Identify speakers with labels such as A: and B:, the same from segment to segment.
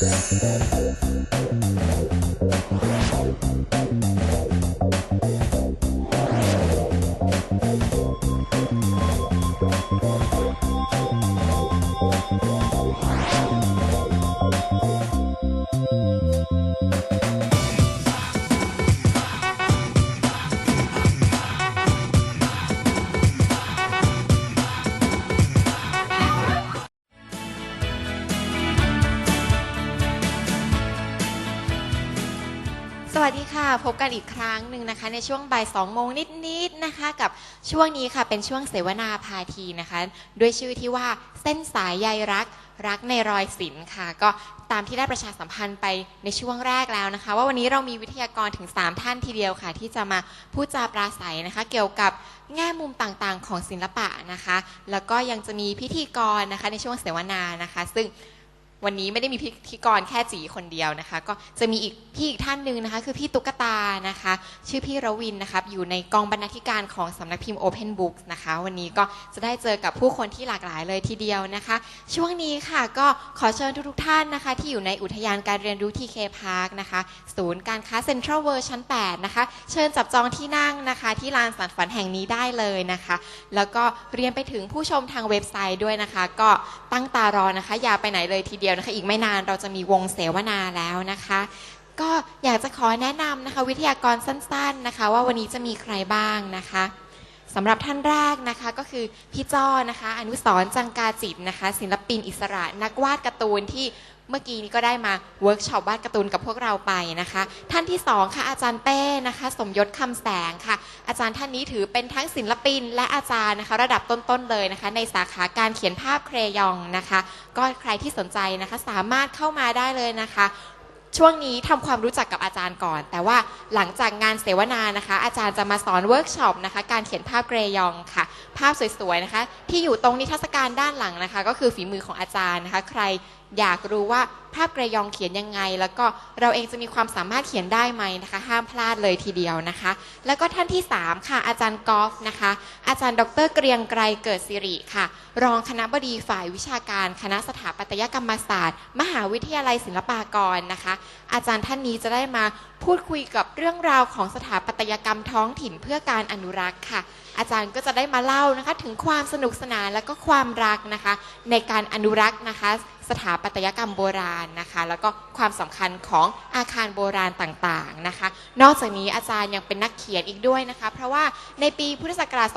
A: Thank you. สวัสดีค่ะ พบกันอีกครั้งหนึ่งนะคะ ในช่วงบ่าย2โมงนิดๆนะคะ กับช่วงนี้ค่ะเป็นช่วงเสวนาพาทีนะคะ ด้วยชื่อที่ว่าเส้นสายใยรักรักในรอยศิลป์ค่ะ ก็ตามที่ได้ประชาสัมพันธ์ไปในช่วงแรกแล้วนะคะ ว่าวันนี้เรามีวิทยากรถึง 3 ท่านทีเดียวค่ะ ที่จะมาพูดจาปราศัยนะคะ เกี่ยวกับแง่มุมต่างๆ ของศิลปะนะคะ แล้วก็ยังจะมีพิธีกรนะคะในช่วงเสวนานะคะ ซึ่ง วันนี้ไม่ได้มีพิธีกรแค่จีคนเดียวนะคะ ก็จะมีอีกพี่อีกท่านหนึ่งนะคะ คือพี่ตุ๊กตานะคะ ชื่อพี่รวินนะคะอยู่ในกองบรรณาธิการของสำนักพิมพ์ Open Books นะคะ วันนี้ก็จะได้เจอกับผู้คนที่หลากหลายเลยทีเดียวนะคะ ช่วงนี้ค่ะก็ขอเชิญทุกๆท่านนะคะ ที่อยู่ในอุทยานการเรียนรู้ TK Park นะคะ ศูนย์การค้าเซ็นทรัลเวิร์ชั้น 8 นะคะ เชิญจับจองที่นั่งนะคะ ที่ลานสันฝันแห่งนี้ได้เลยนะคะ แล้วก็เรียนไปถึงผู้ชมทางเว็บไซต์ด้วยนะคะ ก็ตั้งตารอนะคะ อย่าไปไหนเลยทีเดียวนะคะ อีกไม่นานเราจะมีวงเสวนาแล้วนะคะ ก็อยากจะขอแนะนำนะคะ วิทยากรสั้น ๆนะคะ ว่าวันนี้จะมีใครบ้างนะคะสำหรับท่านแรกนะคะก็คือพี่จ้อนะคะ อนุสรจังกาจิตนะคะ ศิลปินอิสระนักวาดการ์ตูนที่ เมื่อกี้นี้ก็ได้มาเวิร์กช็อปวาดการ์ตูนกับพวกเราไปนะคะ ท่านที่สองค่ะอาจารย์เป้นะคะ สมยศคำแสงค่ะ อาจารย์ท่านนี้ถือเป็นทั้งศิลปิน และอาจารย์นะคะ ระดับต้นๆเลยนะคะ ในสาขาการเขียนภาพเครยองนะคะ ก็ใครที่สนใจนะคะสามารถเข้ามาได้เลยนะคะช่วงนี้ทำความรู้จักกับอาจารย์ก่อน แต่ว่าหลังจากงานเสวนานะคะ อาจารย์จะมาสอนเวิร์กช็อปนะคะ การเขียนภาพเกรยองค่ะ ภาพสวยๆนะคะ ที่อยู่ตรงนิทรรศการด้านหลังนะคะ ก็คือฝีมือของอาจารย์นะคะ ใคร อยากรู้ว่าภาพเกรยองเขียนยังไง แล้วก็เราเองจะมีความสามารถเขียนได้ไหมนะคะ ห้ามพลาดเลยทีเดียวนะคะ แล้วก็ท่านที่ 3 ค่ะ อาจารย์กอล์ฟนะคะ อาจารย์ดรเกรียงไกรเกิดสิริค่ะ รองคณะบดีฝ่ายวิชาการ คณะสถาปัตยกรรมศาสตร์ มหาวิทยาลัยศิลปากรนะคะ อาจารย์ท่านนี้จะได้มาพูดคุยกับเรื่องราวของสถาปัตยกรรมท้องถิ่นเพื่อการอนุรักษ์ค่ะ อาจารย์ก็จะได้มาเล่านะคะ ถึงความสนุกสนานและก็ความรักนะคะ ในการอนุรักษ์นะคะ สถาปัตยกรรมโบราณนะคะ แล้วก็ความสำคัญของอาคารโบราณต่างๆนะคะ นอกจากนี้อาจารย์ยังเป็นนักเขียนอีกด้วยนะคะ เพราะว่าในปีพุทธศักราช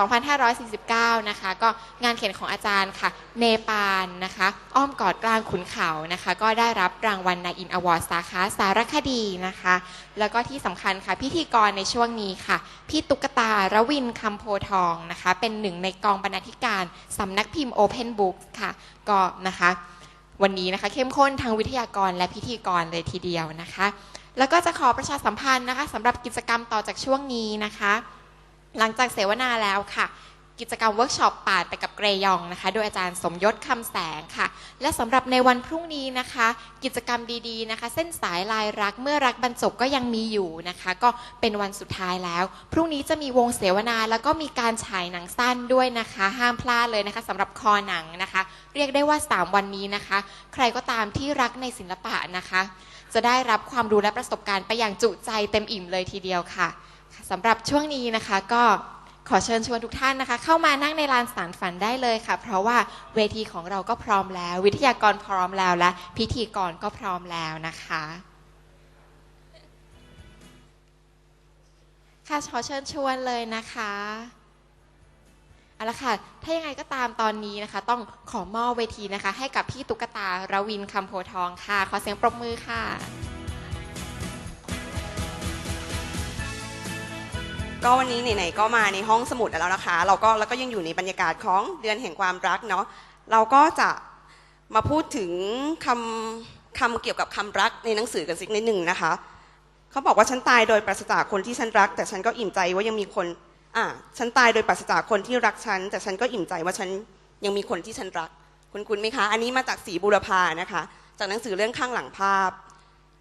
A: 2549 นะคะ ก็งานเขียนของอาจารย์ค่ะ เนปาลนะคะ อ้อมกอดกลางขุนเขานะคะ ก็ได้รับรางวัลนาอินอวอร์ดสาขาสารคดีนะคะ แล้วก็ที่สำคัญค่ะพิธีกรในช่วงนี้ค่ะ พี่ตุ๊กตาระวินคำโพทองนะคะ เป็นหนึ่งในกองบรรณาธิการสำนักพิมพ์ Open Book ค่ะ ก็นะคะ วันนี้นะคะ เข้มข้นทางวิทยากรและพิธีกรเลยทีเดียวนะคะ แล้วก็จะขอประชาสัมพันธ์นะคะสำหรับกิจกรรมต่อจากช่วงนี้นะคะ หลังจากเสวนาแล้วค่ะ กิจกรรมเวิร์กช็อปป่าดไปกับเกรยองนะคะ โดยอาจารย์สมยศคำแสงค่ะ และสำหรับในวันพรุ่งนี้นะคะ กิจกรรมดีๆนะคะ เส้นสายลายรักเมื่อรักบรรจบก็ยังมีอยู่นะคะ ก็เป็นวันสุดท้ายแล้ว พรุ่งนี้จะมีวงเสวนาแล้วก็มีการฉายหนังสั้นด้วยนะคะ ห้ามพลาดเลยนะคะสำหรับคอหนังนะคะ เรียกได้ว่า 3 วันนี้นะคะ ใครก็ตามที่รักในศิลปะนะคะ จะได้รับความรู้และประสบการณ์ไปอย่างจุใจเต็มอิ่มเลยทีเดียวค่ะสำหรับช่วงนี้นะคะก็ ขอเชิญชวนทุกท่านนะคะ เข้ามานั่งในลานสารฝันได้เลยค่ะ เพราะว่าเวทีของเราก็พร้อมแล้ว วิทยากรพร้อมแล้วและพิธีกรก็พร้อมแล้วนะคะค่ะขอเชิญชวนเลยนะคะเอาละค่ะ ถ้ายังไงก็ตามตอนนี้นะคะ ต้องขอมอบเวทีนะคะ ให้กับพี่ตุ๊กตาระวินคำโพทองค่ะ ขอเสียงปรบมือค่ะ
B: ก็วันนี้ไหนๆก็มาในห้องสมุดแล้วนะคะ เราก็แล้วก็ยังอยู่ในบรรยากาศของเดือนแห่งความรักเนาะเราก็จะมาพูดถึงคำคำเกี่ยวกับคำรักในหนังสือกันสักนิดหนึ่งนะคะเขาบอกว่าฉันตายโดยปราศจากคนที่ฉันรัก แต่ฉันก็อิ่มใจว่ายังมีคนอะฉันตายโดยปราศจากคนที่รักฉัน แต่ฉันก็อิ่มใจว่าฉันยังมีคนที่ฉันรัก คุณคุณไหมคะ อันนี้มาจากสีบุรพานะคะ จากหนังสือเรื่องข้างหลังภาพ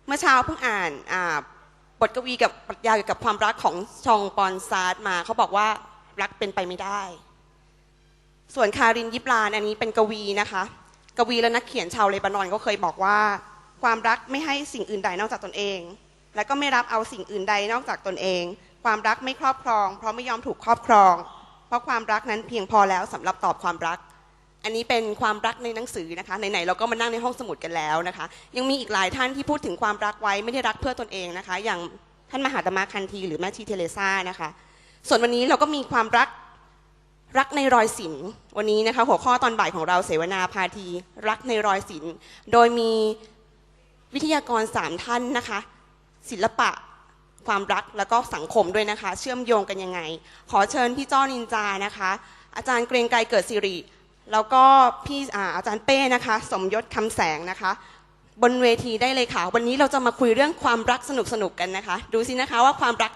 B: เมื่อเช้าเพิ่งอ่านอ่า บทกวีกับปรัชญาเกี่ยวกับความรักของชองปอนซาร์ดมาเขาบอกว่ารักเป็นไปไม่ได้ ส่วนคารินยิบลานอันนี้เป็นกวีนะคะ กวีและนักเขียนชาวเลบานอนก็เคยบอกว่า ความรักไม่ให้สิ่งอื่นใดนอกจากตนเอง และก็ไม่รับเอาสิ่งอื่นใดนอกจากตนเอง ความรักไม่ครอบครอง เพราะไม่ยอมถูกครอบครอง เพราะความรักนั้นเพียงพอแล้วสำหรับตอบความรัก อันนี้เป็นความรักในหนังสือนะคะไหนๆเราก็มานั่งในห้องสมุดกันแล้วนะคะ ยังมีอีกหลายท่านที่พูดถึงความรักไว้ไม่ได้รักเพื่อตนเองนะคะ อย่างท่านมหาตมะคันธีหรือแม่ชีเทเลซ่านะคะ ส่วนวันนี้เราก็มีความรักรักในรอยศิลวันนี้นะคะ หัวข้อตอนบ่ายของเราเสวนาพาที รักในรอยศิลโดยมีวิทยากรสามท่านนะคะ ศิลปะความรักแล้วก็สังคมด้วยนะคะ เชื่อมโยงกันยังไง ขอเชิญพี่จ้อนินจานะคะ อาจารย์เกรงไกรเกิดสิริ แล้วก็พี่อาอาจารย์เป้นะคะ สมยศคำแสงนะคะ บนเวทีได้เลยค่ะ วันนี้เราจะมาคุยเรื่องความรักสนุกๆกันนะคะ ดูสินะคะว่าความรัก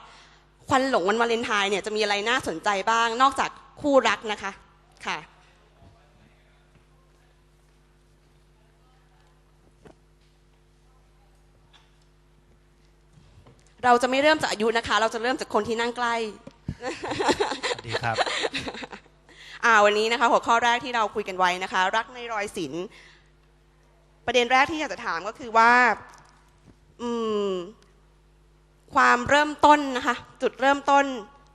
B: ควันหลงวันวาเลนไทน์เนี่ยจะมีอะไรน่าสนใจบ้าง นอกจากคู่รักนะคะค่ะเราจะไม่เริ่มจากอายุนะคะ เราจะเริ่มจากคนที่นั่งใกล้
C: ดีครับ
B: วันนี้นะคะหัวข้อแรกที่เราคุยกันไว้นะคะ รักในรอยศิลป์ประเด็นแรกที่อยากจะถามก็คือว่าอืมความเริ่มต้นนะคะจุดเริ่มต้น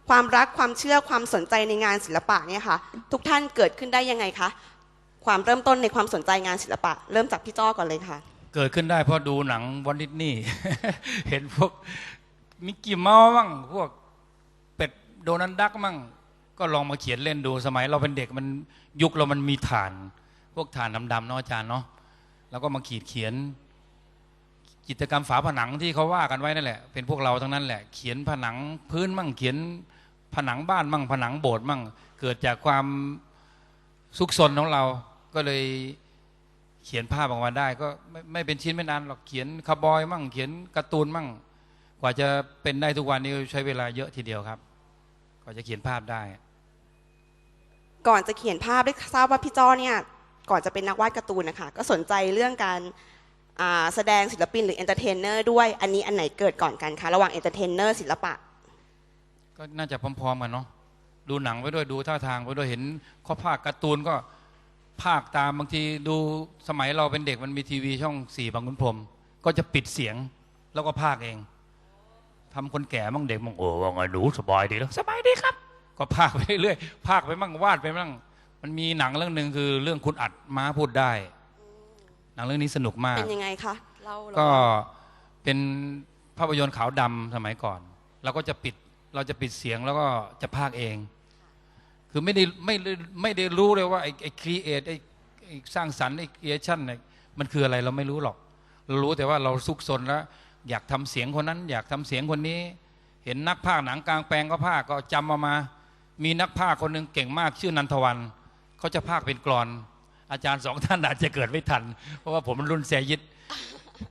B: ความรักความเชื่อความสนใจในงานศิลปะเนี่ยค่ะ ทุกท่านเกิดขึ้นได้ยังไงคะความเริ่มต้นในความสนใจงานศิลปะ เริ่มจากพี่จ้อก่อนเลยค่ะ
C: เกิดขึ้นได้เพราะดูหนังวันดิสนี่ เห็นพวกมิกกี้เมาส์มั่งพวกเป็ดโดนัลด์ดักมั่ง ก็ลองมาเขียนเล่นดูสมัย เราเป็นเด็กมันยุคเรามันมีฐาน พวกฐานดำๆเนาะอาจารย์เนาะแล้วก็มาขีดเขียน กิจกรรมฝาผนังที่เขาว่ากันไว้นั่นแหละ เป็นพวกเราทั้งนั้นแหละ เขียนผนังพื้นมั่งเขียนผนังบ้านมั่งผนังโบสถ์มั่ง เกิดจากความสุขสนของเรา ก็เลยเขียนภาพออกมาได้ ก็ไม่ไม่เป็นชิ้นไม่นานหรอกเขียนคาร์บอยมั่ง เขียนการ์ตูนมั่ง กว่าจะเป็นได้ทุกวันนี้ใช้เวลาเยอะทีเดียวครับ กว่าจะเขียนภาพได้
B: ก่อนจะเขียนภาพได้ทราบว่าพี่จ้อเนี่ยก่อนจะเป็นนักวาดการ์ตูนนะคะก็สนใจเรื่องการแสดงศิลปินหรือเอนเตอร์เทนเนอร์ด้วยอันนี้อันไหนเกิดก่อนกันคะระหว่างเอนเตอร์เทนเนอร์ศิลปะ
C: ก็น่าจะพร้อมๆกันเนาะดูหนังไปด้วยดูท่าทางไปด้วยเห็นข้อภาคการ์ตูนก็ภาคตามบางทีดูสมัยเราเป็นเด็กมันมีทีวีช่องสี่บางขุนพรมก็จะปิดเสียงแล้วก็ภาคเองทำคนแก่มั่งเด็กมั่งโอ้ว่าไงหนูสบายดีแล้วสบายดีครับ ก็ภาคไปเรื่อยภาคไปมั่งวาดไปมั่งมันมีหนังเรื่องหนึ่งคือเรื่องคุณอัดม้าพูดได้ หนังเรื่องนี้สนุกมาก
B: เป็นยังไงคะเล่า
C: ก็เป็นภาพยนตร์ขาวดำสมัยก่อนเราก็จะปิดเราจะปิดเสียงแล้วก็จะพากย์เอง คือไม่ได้ไม่ได้ไม่ได้รู้เลยว่าไอ้ไอ้ครีเอทไอ้ไอ้สร้างสรรค์ไอ้ครีเอชันเนี่ยมันคืออะไรเราไม่รู้หรอก เรารู้แต่ว่าเราซุกซนแล้ว อยากทำเสียงคนนั้น อยากทำเสียงคนนี้ เห็นนักพากย์หนังกลางแปลงก็พากย์ก็จำมามา มีนักพากย์คนหนึ่งเก่งมากชื่อนันทวันเขาจะพากย์เป็นกรอน อาจารย์สองท่านอาจจะเกิดไม่ทัน เพราะว่าผมมันรุ่นแสยิด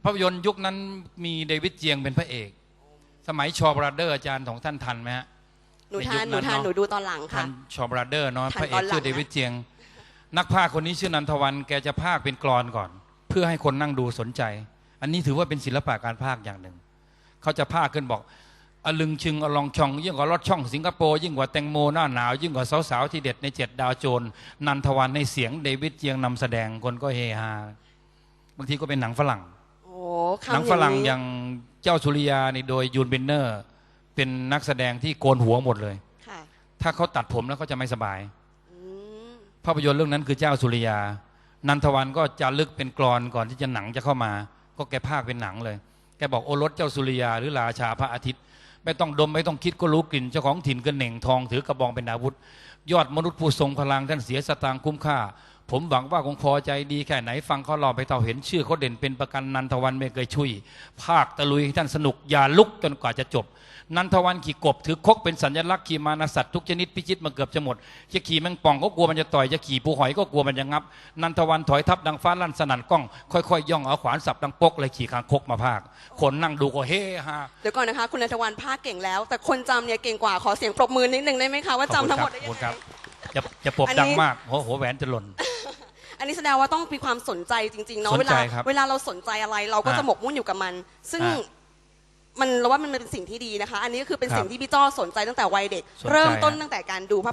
C: ภาพยนตร์ยุคนั้นมีเดวิดเจียงเป็นพระเอก สมัยชอบราเดอร์อาจารย์ของท่านทันไหมฮะ
B: หนูทาน
C: ใน
B: หนู
C: ยุคนั้น
B: ทาน
C: เนอะ
B: หนูดูตอนหลัง
C: ทั
B: ค่ะ
C: นชอบราเดอร์เนาะ
B: ทัน
C: พระเอ
B: ตอกนหลัง
C: ชื่อเดวิดเจียง นักพากย์คนนี้ชื่อนันทวันแกจะพากย์เป็นกรอนก่อน เพื่อให้คนนั่งดูสนใจ อันนี้ถือว่าเป็นศิลปะการพากย์อย่างหนึ่งเขาจะพากย์ขึ้นบอก อลึงชึงอลองชอง ยิ่งกว่ารถช่องสิงคโปร์ยิ่งกว่าแตงโมหน้าหนาว ยิ่งกว่าสาวๆที่เด็ดในเจ็ดดาวโจรนันทวันในเสียงเดวิดเจียงนำแสดงคนก็เฮฮาบางทีก็เป็นหนังฝรั่ง
B: โอ้คำ
C: หนังฝรั่ง
B: นี้
C: อย่างเจ้าสุริยานี่โดยยูนเบนเนอร์ เป็นนักแสดงที่โกนหัวหมดเลย
B: ค่ะ
C: ถ้าเขาตัดผมแล้วเขาจะไม่สบาย
B: อืม
C: ภาพยนตร์เรื่องนั้นคือเจ้าสุริยา นันทวันก็จะลึกเป็นกรอนก่อนที่จะหนังจะเข้ามา ก็แกภาคเป็นหนังเลย แกบอกโอรสเจ้าสุริยาหรือราชาพระอาทิตย์ ไม่ต้องดมไม่ต้องคิดก็รู้กลิ่นเจ้าของถิ่นก็เหน่งทองถือกระบองเป็นอาวุธ ยอดมนุษย์ผู้ทรงพลังท่านเสียสตางค์คุ้มค่า ผมหวังว่าคงพอใจดีแค่ไหนฟังเขารอไปเท่าเห็นชื่อเขาเด่นเป็นประกันนันทวันไม่เคยช่วยภาคตะลุยให้ท่านสนุกอย่าลุกจนกว่าจะจบ นันทวันขี่กบถือคกเป็นสัญลักษณ์ขี่มานสัตว์ทุกชนิดพิชิตมาเกือบจะหมดจะขี่แมงป่องก็กลัวมันจะต่อยจะขี่ปูหอยก็กลัวมันจะงับ นันทวันถอยทับดังฟ้าลั่นสนั่นกล้อง ค่อยๆย่องเอาขวานสับดังปกเลยขี่คางคกมาภาคคนนั่งดูก็เฮ้ฮา
B: เดี๋ยวก่อนนะคะคุณนันทวันภาคเก่งแล้ว แต่คนจำเนี่ยเก่งกว่าขอเสียงปรบมือนิดนึงได้ไหมคะว่าจำทั้งหมดได้
C: ขอบ
B: ยั
C: คุณ
B: ง
C: ค
B: ไง
C: รับจะจะปบ
B: อันนี้
C: ดังมากหัวหัวแหวนจะหล่น
B: อันนี้แสดงว่าต้องมีความสนใจจริงๆเนาะ
C: สน
B: เว
C: ใจ
B: ลา
C: ครับ
B: เวลาเราสนใจอะไรเราก็
C: อ่า
B: จะหมกมุ่นอยู่กับมัน ซึ่ง
C: อ่า
B: มันเราว่ามันเป็นสิ่งที่ดีนะคะ อันนี้ก็คือเป็น
C: ครับ
B: สิ่งที่พี่จ้อสนใจตั้งแต่วัยเด็ก
C: สนใจ
B: เริ่มต้น
C: ฮะ
B: ตั้งแต่การดูภาพ